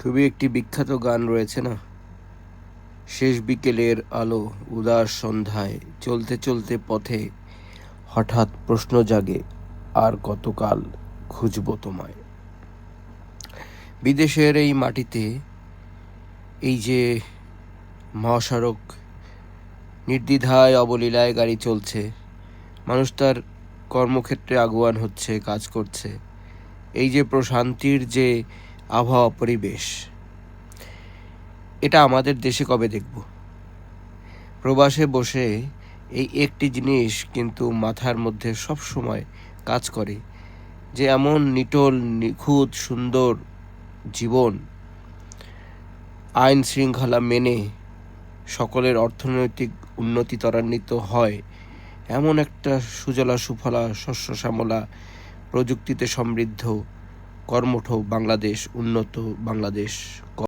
খুবই একটি বিখ্যাত গান রয়েছে না? শেষ বিকেলের আলো উদাস সন্ধ্যায় চলতে চলতে পথে হঠাৎ প্রশ্ন জাগে, আর কতকাল খুঁজব তোমায়? বিদেশের এই মাটিতে এই যে মহাসড়ক নির্দ্বিধায় অবলীলায় গাড়ি চলছে, মানুষ তার কর্মক্ষেত্রে আগুয়ান হচ্ছে, কাজ করছে, এই যে প্রশান্তির যে আবহাওয়া পরিবেশ। এটা আমাদের দেশে কবে দেখব? প্রবাসে বসে এই একটি জিনিস কিন্তু মাথার মধ্যে সব সময় কাজ করে, যে এমন নিটল, নিখুঁত, সুন্দর জীবন আইন শৃঙ্খলা মেনে সকলের অর্থনৈতিক উন্নতি ত্বরান্বিত হয়। এমন একটা সুজলা সুফলা, শস্য শ্যামলা প্রযুক্তিতে সমৃদ্ধ কর্মঠ বাংলাদেশ উন্নত বাংলাদেশ